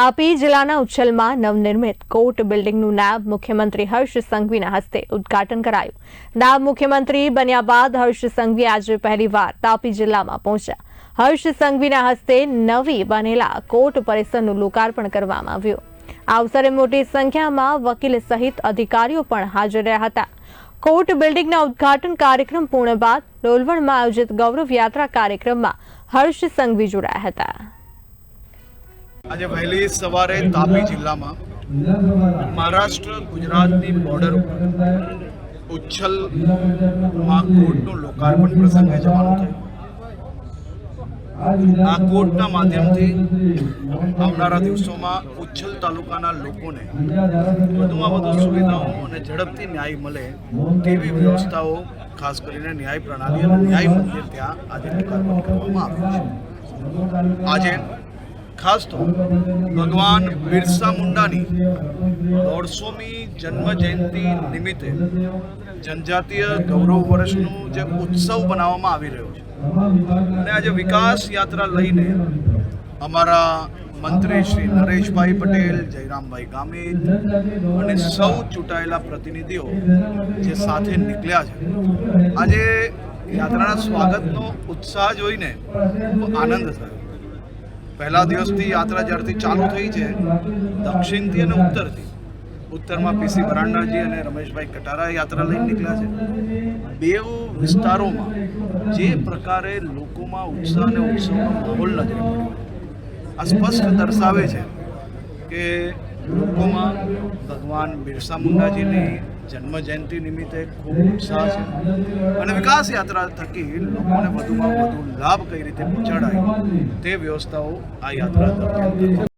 તાપી જિલ્લાના ઉચ્છલમાં નવનિર્મિત કોર્ટ બિલ્ડિંગનું નાયબ મુખ્યમંત્રી હર્ષ સંઘવીના હસ્તે ઉદઘાટન કરાયું. નાયબ મુખ્યમંત્રી બન્યા બાદ હર્ષ સંઘવી આજે પહેલીવાર તાપી જિલ્લામાં પહોંચ્યા. હર્ષ સંઘવીના હસ્તે નવી બનેલા કોર્ટ પરિસરનું લોકાર્પણ કરવામાં આવ્યું. આ અવસરે મોટી સંખ્યામાં વકીલ સહિત અધિકારીઓ પણ હાજર રહ્યા હતા. કોર્ટ બિલ્ડિંગના ઉદ્ઘાટન કાર્યક્રમ પૂર્ણ બાદ ડોલવણમાં આયોજિત ગૌરવ યાત્રા કાર્યક્રમમાં હર્ષ સંઘવી જોડાયા હતા. આજે વહેલી સવારે તાપી જિલ્લામાં મહારાષ્ટ્ર ગુજરાતની બોર્ડર ઉપર ઉચ્છલમાં કોર્ટનું લોકાર્પણ પ્રસંગે જવાનું થયું. આ કોર્ટના માધ્યમથી આવનારા દિવસોમાં ઉચ્છલ તાલુકાના લોકોને વધુમાં વધુ સુવિધાઓ અને ઝડપથી ન્યાય મળે તેવી વ્યવસ્થાઓ, ખાસ કરીને ન્યાય પ્રણાલી અને ન્યાય મંદિર ત્યાં આજે લોકાર્પણ કરવામાં આવ્યું છે. આજે ખાસ તો ભગવાન બિરસા મુંડાની દોઢસોમી જન્મ જયંતિ નિમિત્તે જનજાતીય ગૌરવ વર્ષનું જે ઉત્સવ બનાવવામાં આવી રહ્યો છે. અને આજે વિકાસ યાત્રા લઈને અમારા મંત્રી શ્રી નરેશભાઈ પટેલ, જયરામભાઈ ગામિત અને સૌ ચૂંટાયેલા પ્રતિનિધિઓ જે સાથે નીકળ્યા છે. આજે યાત્રાના સ્વાગતનો ઉત્સાહ જોઈને આનંદ થયો. પહેલા દિવસથી યાત્રા જ્યારથી ચાલુ થઈ છે, દક્ષિણથી અને ઉત્તરથી. ઉત્તરમાં પીસી બરાંડાજી અને રમેશભાઈ કટારા યાત્રા લઈને નીકળ્યા છે. બે વિસ્તારોમાં જે પ્રકારે લોકોમાં ઉત્સાહ અને ઉત્સવનો માહોલ નજરે આ સ્પષ્ટ દર્શાવે છે કે લોકોમાં ભગવાન બિરસા મુંડાજીની જન્મ જયંતિ નિમિત્તે ખૂબ ઉત્સાહ છે. અને વિકાસ યાત્રા થકી લોકોને વધુમાં વધુ લાભ કઈ રીતે પહોંચાડાય તે વ્યવસ્થાઓ આ યાત્રા દરમિયાન